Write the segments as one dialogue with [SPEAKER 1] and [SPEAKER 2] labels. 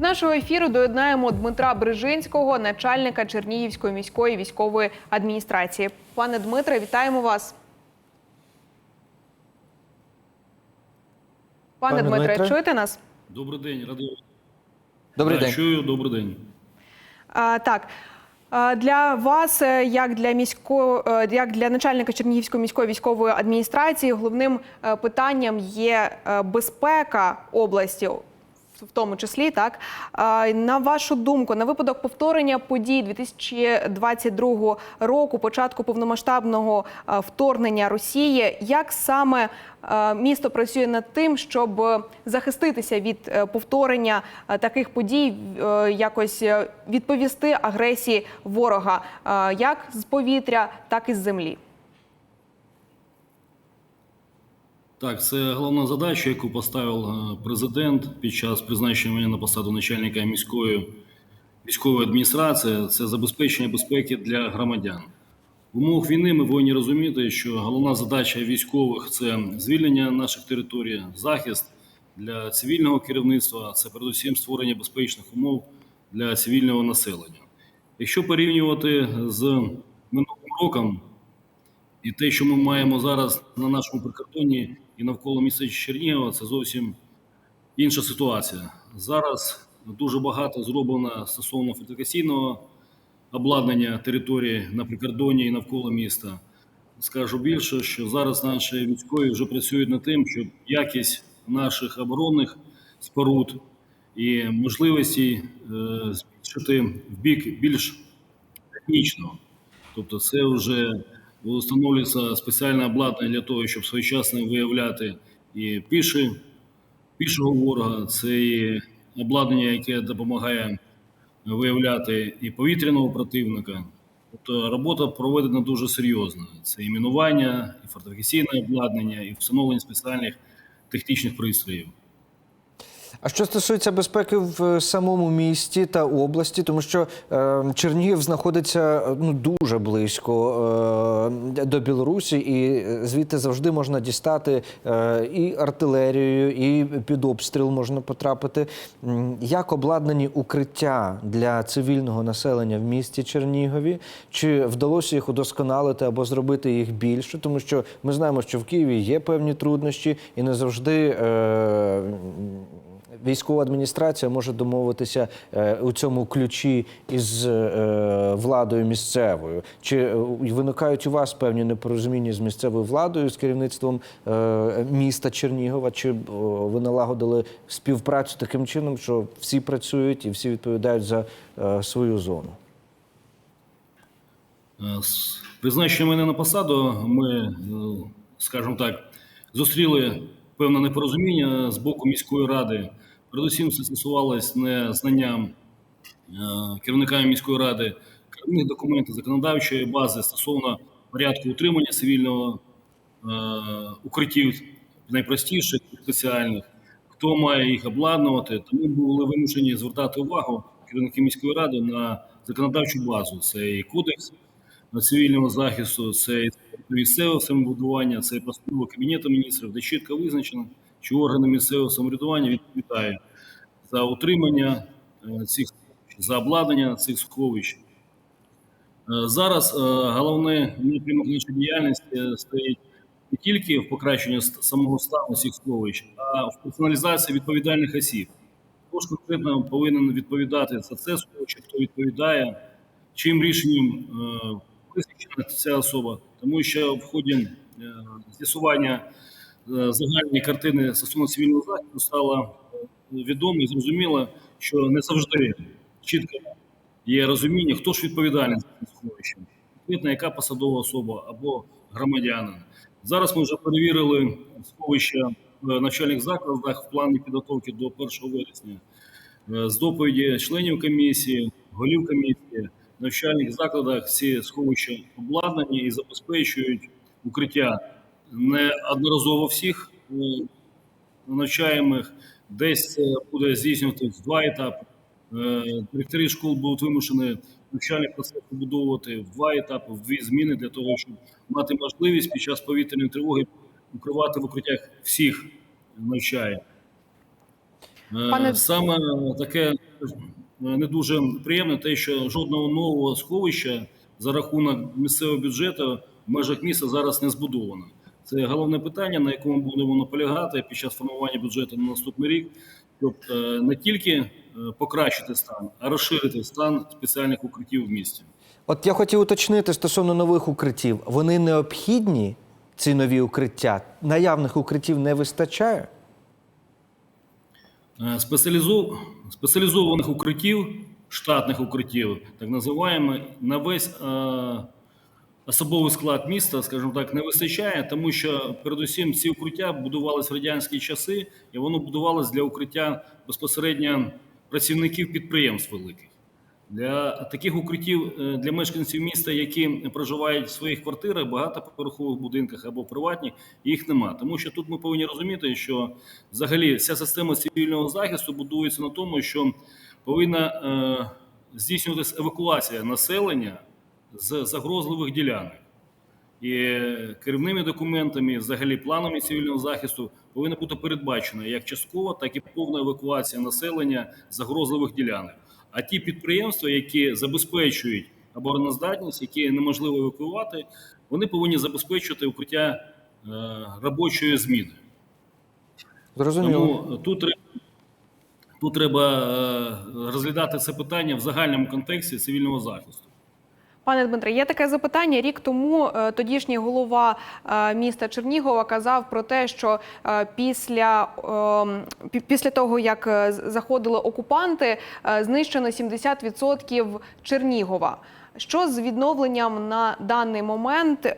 [SPEAKER 1] До нашого ефіру доєднаємо Дмитра Брижинського, начальника Чернігівської міської військової адміністрації. Пане Дмитре, вітаємо вас. Пане,
[SPEAKER 2] Пане
[SPEAKER 1] Дмитре,
[SPEAKER 2] Дмитре.
[SPEAKER 1] чуєте нас?
[SPEAKER 3] Добрий день, радий.
[SPEAKER 2] Добрий
[SPEAKER 3] Да,
[SPEAKER 2] день.
[SPEAKER 3] Чую, добрий день.
[SPEAKER 1] А, так. Для вас, е, як для місько, е, як для начальника Чернігівської міської військової адміністрації, головним е, питанням є безпека області, в тому числі, так на вашу думку, на випадок повторення подій 2022 року, початку повномасштабного е, вторгнення Росії, як саме е, місто працює над тим, щоб захиститися від е, повторення таких подій, якось відповісти агресії ворога, як з повітря, так і з землі?
[SPEAKER 3] Так, це головна задача, яку поставив е, президент під час призначення мене на посаду начальника міської військової адміністрації. Це забезпечення безпеки для громадян. В умовах війни ми повинні розуміти, що головна задача військових це звільнення наших територій, захист для цивільного керівництва, це передусім створення безпечних умов для цивільного населення. Якщо порівнювати з минулим роком, І те, що ми маємо зараз на нашому прикордонні і навколо міста Чернігова, це зовсім інша ситуація. Зараз дуже багато зроблено стосовно фортифікаційного обладнання території на прикордонні і навколо міста. Скажу більше, що зараз наші військові вже працюють над тим, щоб якість наших оборонних споруд і можливості е, збільшити в бік більш технічного. Тобто, це вже встановлюється спеціальне обладнання для того, щоб своєчасно виявляти і піші, пішого ворога, це і обладнання, яке допомагає виявляти і повітряного противника. Тобто робота проведена дуже серйозно. Це і мінування, і фортифікаційне обладнання, і встановлення спеціальних технічних пристроїв.
[SPEAKER 2] А що стосується безпеки в е, самому місті та області, тому що е, Чернігів знаходиться е, ну дуже близько е, до Білорусі, і е, звідти завжди можна дістати е, і артилерію, і під обстріл можна потрапити. Як обладнані укриття для цивільного населення в місті Чернігові? Чи вдалося їх удосконалити або зробити їх більше? Тому що ми знаємо, що в Києві є певні труднощі, і не завжди. Е, Військова адміністрація може домовитися е, у цьому ключі із е, владою місцевою. Чи е, виникають у вас певні непорозуміння з місцевою владою, з керівництвом міста Чернігова? Чи ви налагодили співпрацю таким чином, що всі працюють і всі відповідають за свою зону?
[SPEAKER 3] З призначенням мене на посаду ми, скажімо так, зустріли певне непорозуміння з боку міської ради. Передусім, це стосувалось не знанням е, керівниками міської ради керівних документів законодавчої бази стосовно порядку утримання цивільного е, укриттів найпростіших спеціальних, хто має їх обладнувати. Тому були вимушені звертати увагу керівники міської ради на законодавчу базу. Це і кодекс цивільного захисту, це і місцеве самоврядування, це і постанова Кабінету міністрів, де чітко визначено, що органи місцевого самоврядування відповідають за утримання е, цих за обладнання цих сховищ. Е, Зараз е, головний напрямок нашої діяльності стоїть не тільки в покращенні самого стану цих сховищ, а в персоналізації відповідальних осіб. Хто ж конкретно повинен відповідати за це сховище, хто відповідає, чим рішенням визначена ця особа, тому що в ході з'ясування е, загальної картини стосовно цивільного захисту стало е, відомо і зрозуміло, що не завжди чітко є розуміння, хто ж відповідальний за сховище, конкретно яка посадова особа або громадянин. Зараз ми вже перевірили сховища в навчальних закладах в плані підготовки до 1 вересня. Е, З доповіді членів комісії, голів комісії, навчальних закладах ці сховища обладнані і забезпечують укриття не одноразово всіх навчаємих. Десь це буде здійснюватися в два етапи. Е, Директори школ будуть вимушені навчальний процес побудовувати в два етапи, в дві зміни для того, щоб мати можливість під час повітряної тривоги укривати в укриттях всіх навчає. Е,
[SPEAKER 1] Пане-
[SPEAKER 3] Саме таке е, не дуже приємне, те, що жодного нового сховища за рахунок місцевого бюджету в межах міста зараз не збудовано. Це головне питання, на якому будемо наполягати під час формування бюджету на наступний рік. Тобто е, не тільки е, покращити стан, а розширити стан спеціальних укриттів в місті.
[SPEAKER 2] От я хотів уточнити стосовно нових укриттів. Вони необхідні, ці нові укриття? Наявних укриттів не вистачає?
[SPEAKER 3] Е, Спеціалізу... Спеціалізованих укриттів, штатних укриттів, так називаємо, на весь. Особовий склад міста, скажімо так, не вистачає, тому що передусім ці укриття будувалися в радянські часи, і воно будувалось для укриття безпосередньо працівників підприємств великих. Для таких укриттів е, для мешканців міста, які проживають в своїх квартирах, багатоповерхових будинках або приватні, їх нема. Тому що тут ми повинні розуміти, що взагалі вся система цивільного захисту будується на тому, що повинна е, здійснюватися евакуація населення з загрозливих ділянок. І керівними документами, взагалі планами цивільного захисту, повинна бути передбачена як часткова, так і повна евакуація населення з загрозливих ділянок. А ті підприємства, які забезпечують обороноздатність, які неможливо евакуювати, вони повинні забезпечувати укриття е, робочої зміни.
[SPEAKER 2] Зрозуміло.
[SPEAKER 3] Тому тут треба, тут треба е, розглядати це питання в загальному контексті цивільного захисту.
[SPEAKER 1] Пане Дмитре, є таке запитання. Рік тому е, тодішній голова е, міста Чернігова казав про те, що е, після, е, після того, як заходили окупанти, знищено 70% Чернігова. Що з відновленням на даний момент?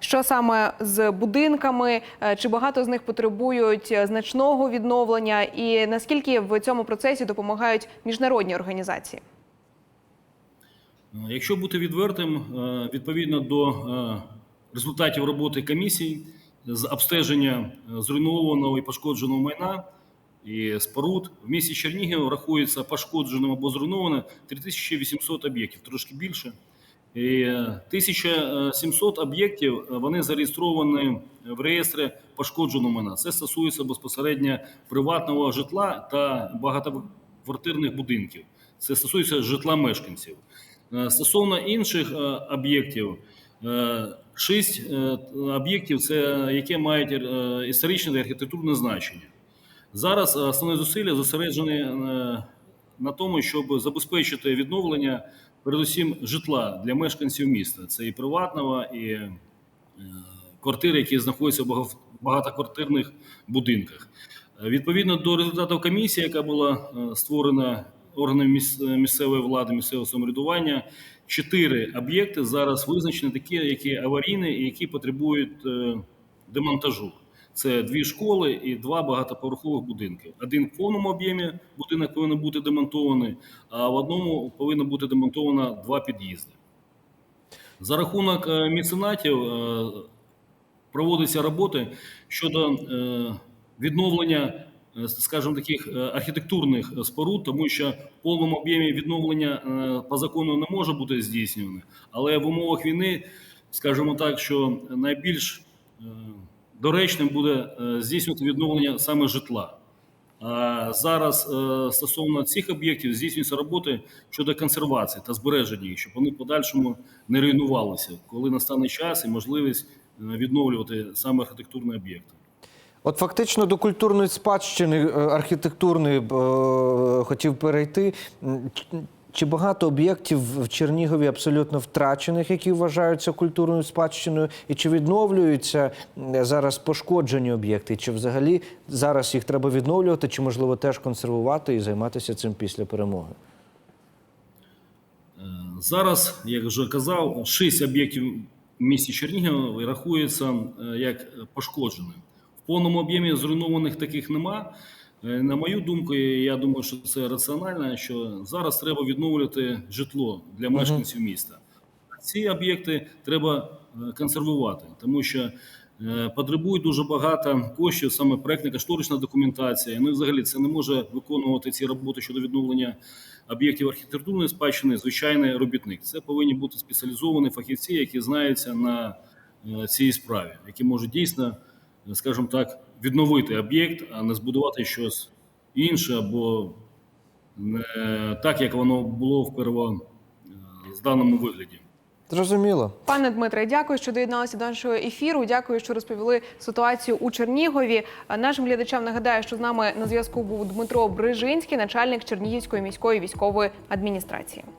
[SPEAKER 1] Що саме з будинками? Чи багато з них потребують значного відновлення? І наскільки в цьому процесі допомагають міжнародні організації?
[SPEAKER 3] Е, Якщо бути відвертим, е, відповідно до е, результатів роботи комісій з обстеження зруйнованого і пошкодженого майна і споруд в місті Чернігів рахується пошкодженим або зруйновано 3800 об'єктів, трошки більше. І е, 1700 об'єктів вони зареєстровані в реєстрі пошкодженого майна. Це стосується безпосередньо приватного житла та багатоквартирних будинків. Це стосується житла мешканців. Е, Стосовно інших е, об'єктів, е, шість об'єктів, це які мають історичне та архітектурне значення. Зараз основні зусилля зосереджені на тому, щоб забезпечити відновлення, передусім, житла для мешканців міста. Це і приватного, і квартири, які знаходяться в багатоквартирних будинках. Відповідно до результатів комісії, яка була створена е, місцевої влади, місцевого самоврядування, чотири об'єкти зараз визначені такі, які аварійні і які потребують е, демонтажу. Це дві школи і два багатоповерхових будинки. Один в повному об'ємі будинок повинен бути демонтований, а в одному повинно бути демонтовано два під'їзди. За рахунок е, меценатів е, проводяться роботи щодо відновлення, скажімо, таких е, архітектурних споруд, тому що в повному об'ємі відновлення е, по закону не може бути здійснюване. Але в умовах війни, скажімо так, що найбільш е, доречним буде е, здійснювати відновлення саме житла. А зараз е, стосовно цих об'єктів здійснюються роботи щодо консервації та збереження їх, щоб вони в подальшому не руйнувалися, коли настане час і можливість е, відновлювати саме архітектурні об'єкти.
[SPEAKER 2] От фактично до культурної спадщини е, архітектурної е, хотів перейти. Чи багато об'єктів в Чернігові абсолютно втрачених, які вважаються культурною спадщиною, і чи відновлюються зараз пошкоджені об'єкти? Чи взагалі зараз їх треба відновлювати, чи можливо теж консервувати і займатися цим після перемоги?
[SPEAKER 3] Е, Зараз, як вже казав, шість об'єктів в місті Чернігів рахується як пошкоджені. Повному об'ємі зруйнованих таких нема. Е, На мою думку, я думаю, що це раціонально, що зараз треба відновлювати житло для мешканців міста. Ці об'єкти треба е, консервувати, тому що е, потребують дуже багато коштів, саме проектна кошторисна документація. Ну і взагалі це не може виконувати ці роботи щодо відновлення об'єктів архітектурної спадщини звичайний робітник. Це повинні бути спеціалізовані фахівці, які знаються на цій справі, які можуть дійсно, скажімо так, відновити об'єкт, а не збудувати щось інше або не так, як воно було в первозданому вигляді.
[SPEAKER 2] Зрозуміло.
[SPEAKER 1] Пане Дмитре, дякую, що доєдналися до нашого ефіру. Дякую, що розповіли ситуацію у Чернігові. Нашим глядачам нагадаю, що з нами на зв'язку був Дмитро Брижинський, начальник Чернігівської міської військової адміністрації.